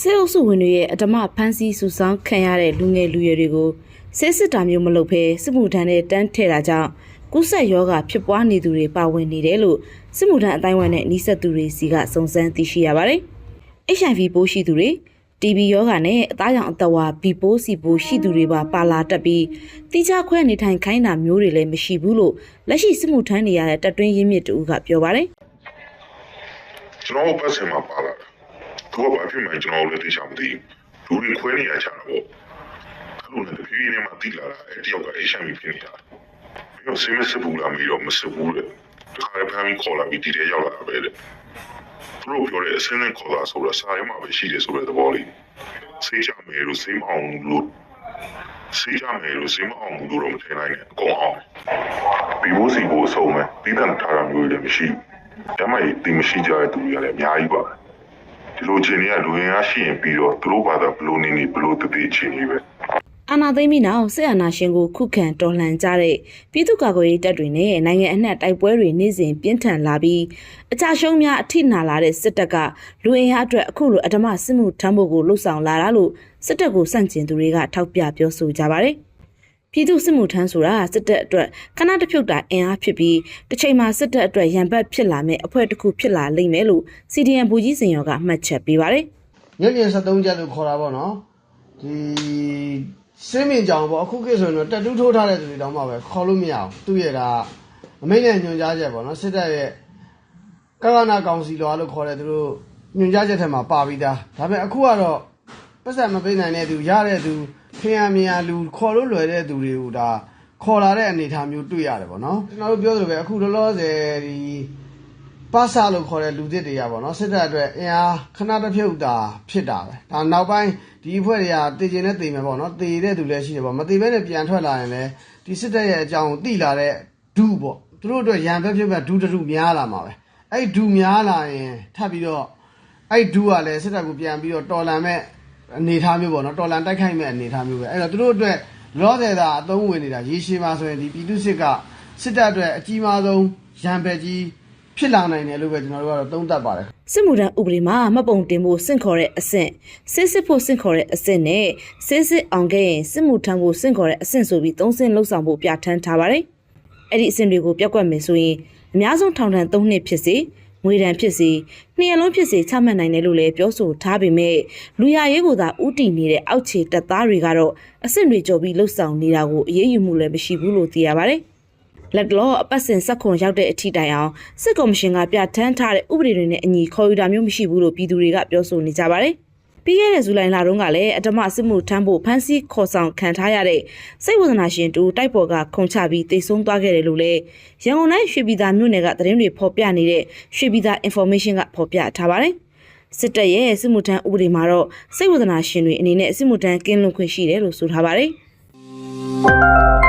စေအုပ်စုဝင်တွေရဲ့အဓမ္မဖမ်းဆီးစုဆောင်းခံရတဲ့လူငယ်လူရွယ်တွေကိုဆေးစစ်တာမျိုးမလုပ်ဘဲစစ်မှုထမ်းနဲ့တန်းထည့်တာကြောင့်ကုသယောဂဖြစ်ပွားနေသူတွေပါဝင်နေတယ်လို့စစ်မှုထမ်းအတိုင်းအဝန်နဲ့နှိစက်သူတွေစီကစုံစမ်းသိရှိရပါတယ်။ HIV ပိုးရှိသူတွေ TB ယောဂနဲ့အသားရောင်အသက်ဝါ B ပိုးစီပိုးရှိသူတွေပါပါလာတက်ပြီးတိကျခွဲနေထိုင်ခိုင်းတာမျိုးတွေလည်းမရှိဘူးလို့လက်ရှိစစ်မှုထမ်းနေရတဲ့တပ်တွင်းရင်းမြစ်တူကပြောပါတယ်ကျွန်တော်ပတ်စင်မှာပါလာတာ သူကဘာဖြစ်မှန်းကျွန်တော်လည်းသိချင်မသိဘူးလူတွေခွဲနေရချတာပေါ့အဲ့လိုနဲ့တဖြည်းဖြည်းနဲ့မှတိလာတာအဲ့တယောက်က HIV ဖြစ်နေတာပြီးတော့ဆေးမစစ်ဘူးလားမေးတော့မစစ်ဘူးလေတခါလည်းဖမ်းပြီးခေါ်လာပြီးဒီထဲရောက်လာတာပဲလေသူတို့ပြောတဲ့အစင်းနဲ့ခေါ်လာဆိုတော့စာရဲမှာပဲရှိတယ်ဆိုတဲ့သဘောလေးဆေးချမယ်လို့ဆေးမအောင်လို့ဆေးချမယ်လို့ဆေးမအောင်လို့တော့မထင်နိုင်နဲ့အကုန်အောင်ပြီးဖို့စီဖို့အဆုံးပဲတီးတန့်ထားတာမျိုးလည်းမရှိဘူးဒါမှဒီမရှိကြတဲ့သူတွေကလည်းအများကြီးပါ ဒီလိုချင်းတွေကလူရင်းအားရှိရင်ပြီးတော့သူတို့ဘာသာဘလို့နေနေဘလို့တည်ချင်းကြီးပဲအာနာသိမ့်ပြီးနောက်ဆက်အာနာရှင်ကိုခုခံတော်လှန်ကြတဲ့ပြည်သူ့ကာကွယ်ရေးတပ်တွေနဲ့နိုင်ငံအနှံ့တိုက်ပွဲတွေနေ့စဉ်ပြင်းထန်လာပြီးအကြရှုံးများအထိနာလာတဲ့စစ်တပ်ကလူအင်အားအတွက်အခုလိုအဓမ္မစစ်မှုထမ်းဖို့ကိုလှုံ့ဆော်လာတာလို့စစ်တပ်ကိုစန့်ကျင်သူတွေကထောက်ပြပြောဆိုကြပါတယ်။ ပြည်သူစစ်မှုထမ်းဆိုတာစစ်တပ်အတွက်ခဏတစ်ဖြုတ်တာအင်အားဖြစ်ပြီးတစ်ချိန်မှာစစ်တပ်အတွက်ရန်ဘက်ဖြစ်လာမဲ့အဖွဲ့တစ်ခုဖြစ်လာလိမ့်မယ်လို့ CDN ဘူကြီးစင်ရောကမှတ်ချက်ပေးပါတယ်။ညက်ညက်73ချက်လို့ခေါ်တာပေါ့နော်ဒီစင်းမင်ကြောင်ပေါ့အခုခေတ်ဆိုရင်တော့တက်တူးထိုးထားတဲ့သူတွေတောင်မှပဲခေါ်လို့မရအောင်သူ့ရဲ့ဒါအမိန့်နဲ့ညွှန်ကြားချက်ပေါ့နော်စစ်တပ်ရဲ့ကကနာကောင်စီလောလို့ခေါ်တဲ့သူတို့ညွှန်ကြားချက်ထဲမှာပါပြီးသားဒါပေမဲ့အခုကတော့ပတ်စံမပေးနိုင်တဲ့သူရတဲ့သူ ဖျံမြန်လူခေါ်လို့လွယ်တဲ့သူတွေကိုဒါခေါ်လာတဲ့အနေအထားမျိုးတွေ့ရတယ်ပေါ့နော်ကျွန်တော်တို့ပြောသလိုပဲအခုလောလောဆယ်ဒီပါစာလို့ခေါ်တဲ့လူသစ်တွေကပေါ့နော်စစ်တပ်အတွက်အင်အားခဏတစ်ဖြုတ်တာဖြစ်တာပဲဒါနောက်ပိုင်းဒီအဖွဲ့တွေကတည်ကျင်နဲ့တည်မယ်ပေါ့နော်တည်တဲ့သူလည်းရှိတယ်ပေါ့မတည်ဘဲနဲ့ပြန်ထွက်လာရင်လည်းဒီစစ်တပ်ရဲ့အကြောင်းကိုသိလာတဲ့ဒုပေါ့သူတို့အတွက်ရန်ဘက်ဖြစ်မဲ့ဒုတရုများလာမှာပဲအဲ့ဒုများလာရင်ထပ်ပြီးတော့အဲ့ဒုကလည်းစစ်တပ်ကိုပြန်ပြီးတော့တော်လန်မဲ့ အနေထားမျိုးပေါ့နော်တော်လန်တိုက်ခိုက်မဲ့အနေထားမျိုးပဲအဲ့တော့သူတို့အတွက်လောဆယ်သာအသုံးဝင်နေတာရေရှည်မှာဆိုရင်ဒီပြည်သူစစ်ကစစ်တပ်အတွက်အကြီးမားဆုံးရန်ဘက်ကြီးဖြစ်လာနိုင်တယ်လို့ပဲကျွန်တော်တို့ကတော့သုံးသပ်ပါတယ်စစ်မှုထမ်းဥပဒေမှာမှတ်ပုံတင်ဖို့စင့်ခေါ်တဲ့အဆင့်စစ်စစ်ဖို့စင့်ခေါ်တဲ့အဆင့်နဲ့စစ်စစ်အောင်ခဲ့ရင်စစ်မှုထမ်းဖို့စင့်ခေါ်တဲ့အဆင့်ဆိုပြီးသုံးဆင့်လှုပ်ဆောင်ဖို့ပြဋ္ဌာန်းထားပါတယ်။အဲ့ဒီအဆင့်တွေကိုပြက်ကွက်မယ်ဆိုရင်အများဆုံးထောင်ဒဏ်၃နှစ်ဖြစ်စေ ငွေဒဏ်ဖြစ်စေနှစ်ရလုံးဖြစ်စေချမှတ်နိုင်တယ်လို့လည်းပြောဆိုထားပေမဲ့လူရရေးကိုသာဥတီနေတဲ့အောက်ခြေတပ်သားတွေကတော့အဆင့်တွေကြော်ပြီးလှုပ်ဆောင်နေတာကိုအရေးယူမှုလည်းမရှိဘူးလို့သိရပါတယ်။လက်တော်အပတ်စဉ်စက်ခွန်ရောက်တဲ့အထိတိုင်အောင်စစ်ကော်မရှင်ကပြဋ္ဌာန်းထားတဲ့ဥပဒေတွေနဲ့အညီခေါ်ယူတာမျိုးမရှိဘူးလို့ပြည်သူတွေကပြောဆိုနေကြပါတယ်။ ပြီးခဲ့တဲ့ဇူလိုင်လတုန်းကလည်းအဓမ္မစစ်မှုထမ်းဖို့ဖမ်းဆီးခေါ်ဆောင်ခံထားရတဲ့စိတ်ဝဒနာရှင်တူတိုက်ပေါ်ကခုံချပြီးတိတ်ဆုံးသွားခဲ့တယ်လို့လည်းရန်ကုန်တိုင်းရွှေပြည်သာမြို့နယ်ကသတင်းတွေဖော်ပြနေတဲ့ရွှေပြည်သာ information ကဖော်ပြထားပါတယ်။စစ်တပ်ရဲ့စစ်မှုထမ်းဥပဒေမှာတော့စိတ်ဝဒနာရှင်တွေအနေနဲ့စစ်မှုထမ်းကင်းလွတ်ခွင့်ရှိတယ်လို့ဆိုထားပါတယ်။